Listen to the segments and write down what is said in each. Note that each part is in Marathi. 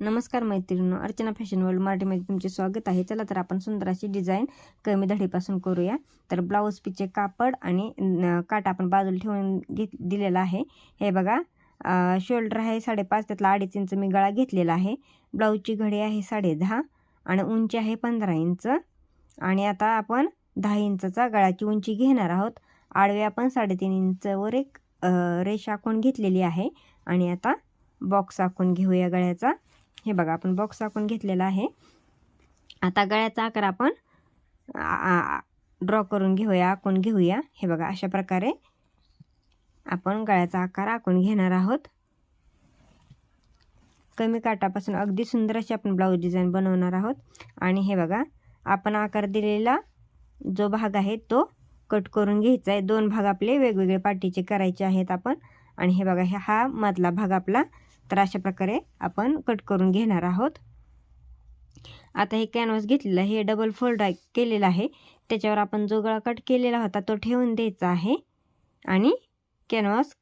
नमस्कार मैत्रिणी अर्चना फॅशन वर्ल्ड मराठीमध्ये तुमचे स्वागत आहे. चला तर आपण सुंदर अशी डिझाईन कमी धडीपासून करूया. तर ब्लाऊज पिचे कापड आणि काटा आपण बाजूला ठेवून घेत दिलेला आहे. हे बघा शोल्डर आहे साडेपाच त्यातला अडीच इंच मी गळा घेतलेला आहे. ब्लाऊजची घडी आहे साडे दहा आणि उंची आहे पंधरा इंच. आणि आता आपण दहा इंचाचा गळाची उंची घेणार आहोत. आडवे आपण साडेतीन इंचवर एक रेष आखून घेतलेली आहे. आणि आता बॉक्स आखून घेऊया गळ्याचा. हे बघा आपण बॉक्स आखून घेतलेला आहे. आता गळ्याचा आकार आपण ड्रॉ करून घेऊया आखून घेऊया. हे बघा अशा प्रकारे आपण गळ्याचा आकार आखून घेणार आहोत. कमी काटापासून अगदी सुंदर अशी आपण ब्लाऊज डिझाईन बनवणार आहोत. आणि हे बघा आपण आकार दिलेला जो भाग आहे तो कट करून घ्यायचा आहे. दोन भाग आपले वेगवेगळे पाठीचे करायचे आहेत आपण. आणि हे बघा हे हा मधला भाग आपला तर अशा प्रकारे आपण कट करून घेणार आहोत. आता हे कॅनव्हास घेतलेलं हे डबल फोल्ड केलेलं आहे. त्याच्यावर आपण जो गळा कट केलेला होता तो ठेवून द्यायचा आहे. आणि कॅनव्हास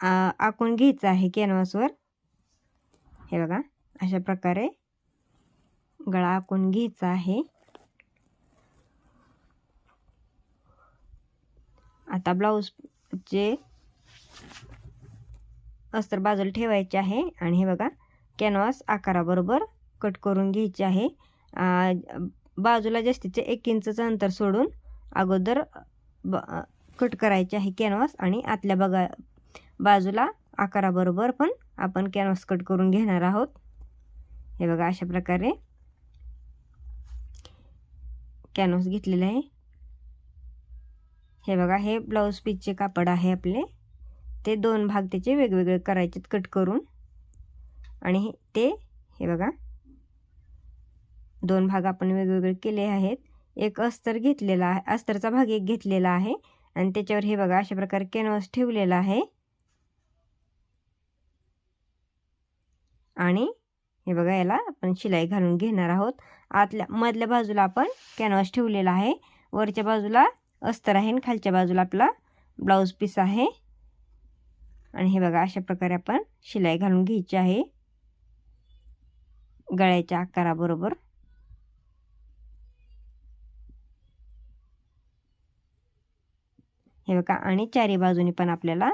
आखून घ्यायचा आहे कॅनव्हासवर हे बघा अशा प्रकारे गळा आखून घ्यायचा आहे. आता ब्लाऊजचे अस्तर बाजूला ठेवायचे आहे. आणि हे बघा कॅनव्हास आकाराबरोबर कट करून घ्यायचे आहे. बाजूला जास्तीचे एक इंचचं अंतर सोडून अगोदर ब कट करायचे आहे कॅनव्हास आणि आतल्या बघा बाजूला आकाराबरोबर पण आपण कॅनव्हास कट करून घेणार आहोत. हे बघा अशा प्रकारे कॅनव्हास घेतलेलं आहे. हे बघा हे ब्लाऊज पीसचे कापड आहे आपले. ते दोन भाग त्याचे वेगवेगळे करायचे कट करून. आणि हे- ते हे बघा. दोन भाग आपण वेगवेगळे केले आहेत. एक अस्तर घेतलेला आहे अस्तरचा भाग एक घेतलेला आहे. आणि त्याच्यावर हे बघा अशा प्रकारे कॅनव्हास ठेवलेला आहे. आणि हे बघा याला आपण शिलाई घालून घेणार आहोत. आतल्या मधल्या बाजूला आपण कॅनव्हास ठेवलेला आहे. वरच्या बाजूला अस्तर आहे आणि खालच्या बाजूला आपला ब्लाऊज पीस आहे. आणि हे बघा अशा प्रकारे आपण शिलाई घालून घ्यायची आहे. गळ्याच्या आकाराबरोबर. हे बघा आणि चारी बाजूनी पण आपल्याला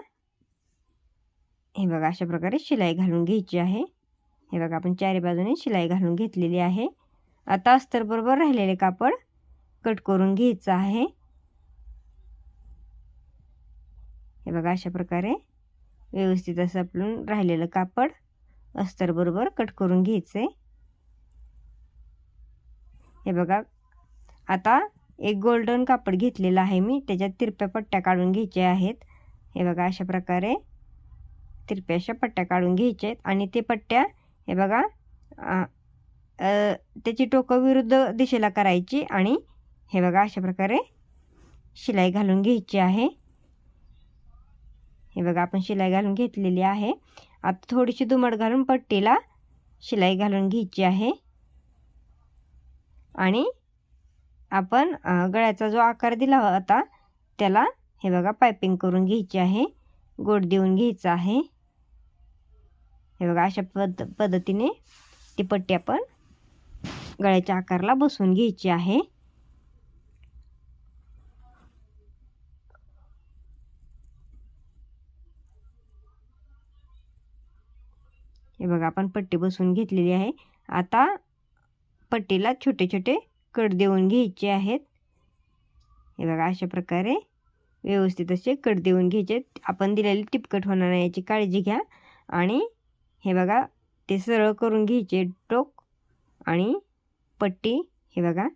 हे बघा अशा प्रकारे शिलाई घालून घ्यायची आहे. हे बघा आपण चारी बाजूने शिलाई घालून घेतलेली आहे. आता अस्तरबरोबर राहिलेले कापड कट करून घ्यायचं आहे. हे बघा अशा प्रकारे व्यवस्थित असं आपण राहिलेलं कापड अस्तरबरोबर कट करून घ्यायचं आहे हे बघा आता एक गोल्डन कापड घेतलेलं आहे मी त्याच्यात तिरप्या पट्ट्या काढून घ्यायच्या आहेत. हे बघा अशा प्रकारे तिरप्या अशा पट्ट्या काढून घ्यायच्या आहेत आणि ते पट्ट्या हे बघा त्याची टोकं विरुद्ध दिशेला करायची आणि हे बघा अशा प्रकारे शिलाई घालून घ्यायची आहे. हे बघा आपण शिलाई घालून घेतलेली आहे. आता थोडीशी दुमट घालून पट्टीला शिलाई घालून घ्यायची आहे. आणि आपण गळ्याचा जो आकार दिला होता त्याला हे बघा पायपिंग करून घ्यायची आहे. गोड देऊन घ्यायचं आहे. हे बघा अशा पद पद्धतीने ती पट्टी आपण गळ्याच्या आकाराला बसवून घ्यायची आहे. हे बघा आपण पट्टी बसवून घेतलेली आहे. आता पट्टीला छोटे छोटे कट देऊन घ्यायचे आहेत. हे बघा अशा प्रकारे व्यवस्थित असे कट देऊन घ्यायचे आपण दिलेली टिपकट होणार नाही याची काळजी घ्या. आणि हे बघा ते सरळ करून घ्यायचे टोक आणि पट्टी हे बघा.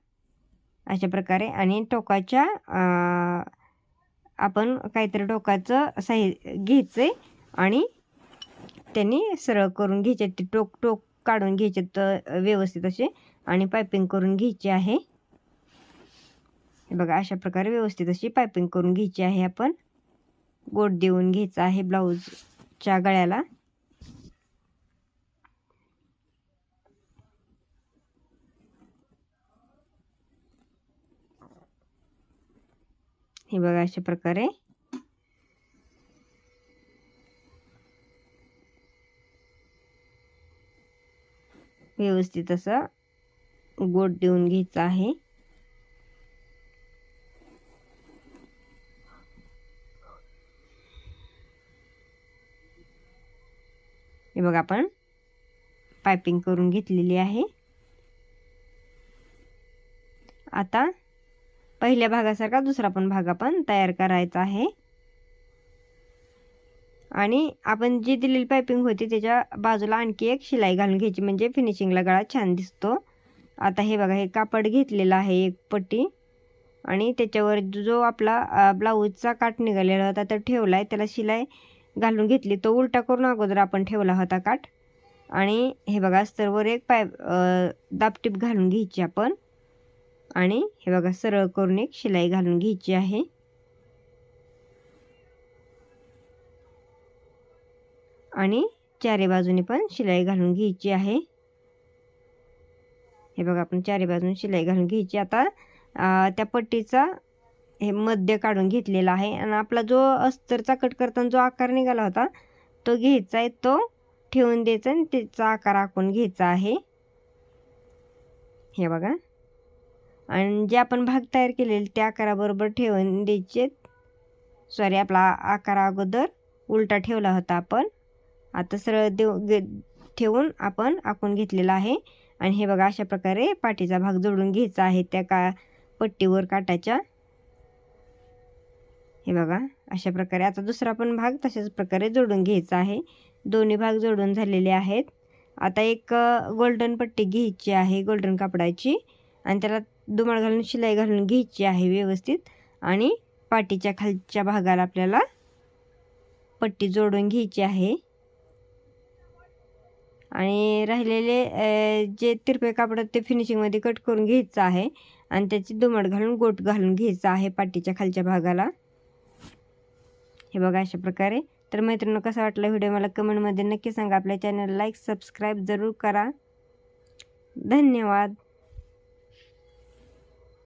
अशा प्रकारे आणि टोकाच्या आपण काहीतरी टोकाचं साहि घ्यायचं आहे आणि त्यांनी सरळ करून घ्यायचे ते टोक टोक काढून घ्यायचे तर व्यवस्थित असे आणि पायपिंग करून घ्यायची आहे. बघा अशा प्रकारे व्यवस्थित अशी पायपिंग करून घ्यायची आहे आपण. गोट देऊन घ्यायचं आहे ब्लाऊजच्या गळ्याला. हे बघा अशा प्रकारे व्यवस्थित असं गोट देऊन घ्यायचं आहे. हे बघा आपण पायपिंग करून घेतलेली आहे. आता पहिल्या भागासारखा दुसरा पण भाग आपण तयार करायचा आहे. आणि आपण जी दिलेली पायपिंग होती त्याच्या बाजूला आणखी एक शिलाई घालून घ्यायची. म्हणजे फिनिशिंगला गळा छान दिसतो. आता हे बघा हे कापड घेतलेलं आहे एक पट्टी. आणि त्याच्यावर जो आपला ब्लाऊजचा काट निघालेला होता तो ठेवला आहे त्याला शिलाई घालून घेतली. तो उलटा करून अगोदर आपण ठेवला होता काठ. आणि हे बघा अस्तरवर एक पाय दापटीप घालून घ्यायची आपण. आणि हे बघा सरळ करून एक शिलाई घालून घ्यायची आहे. आणि चारी बाजूने पण शिलाई घालून घ्यायची आहे. हे बघा आपण चारी बाजूने शिलाई घालून घ्यायची. आता त्या पट्टीचा हे मध्य काढून घेतलेला आहे. आणि आपला जो अस्तरचा कट करताना जो आकार निघाला होता तो घ्यायचा आहे तो ठेवून द्यायचा आणि त्याचा आकार आखून घ्यायचा आहे. हे बघा. आणि जे आपण भाग तयार केलेले त्या आकाराबरोबर ठेवून द्यायचे सॉरी आपला आकार अगोदर उलटा ठेवला होता आपण. आता सरळ देऊ ठेवून आपण आखून घेतलेला आहे. आणि हे बघा अशा प्रकारे पाठीचा भाग जोडून घ्यायचा आहे त्या का पट्टीवर काटाच्या हे बघा अशा प्रकारे आता दुसरा पण भाग तशाच प्रकारे जोडून घ्यायचा आहे. दोन्ही भाग जोडून झालेले आहेत. आता एक गोल्डन पट्टी घ्यायची आहे गोल्डन कापडाची. आणि त्याला दुमाळ घालून शिलाई घालून घ्यायची आहे व्यवस्थित. आणि पाठीच्या खालच्या भागाला आपल्याला पट्टी जोडून घ्यायची आहे. आणि राहिलेले जे तिरपे कापड ते फिनिशिंगमध्ये कट करून घ्यायचं आहे. आणि त्याची दुमट घालून गोट घालून घ्यायचं आहे पाठीच्या खालच्या भागाला. हे बघा अशा प्रकारे. तर मैत्रिणी कसा वाटला व्हिडिओ मला कमेंटमध्ये नक्की सांगा. आपल्या चॅनल लाईक सबस्क्राईब जरूर करा. धन्यवाद.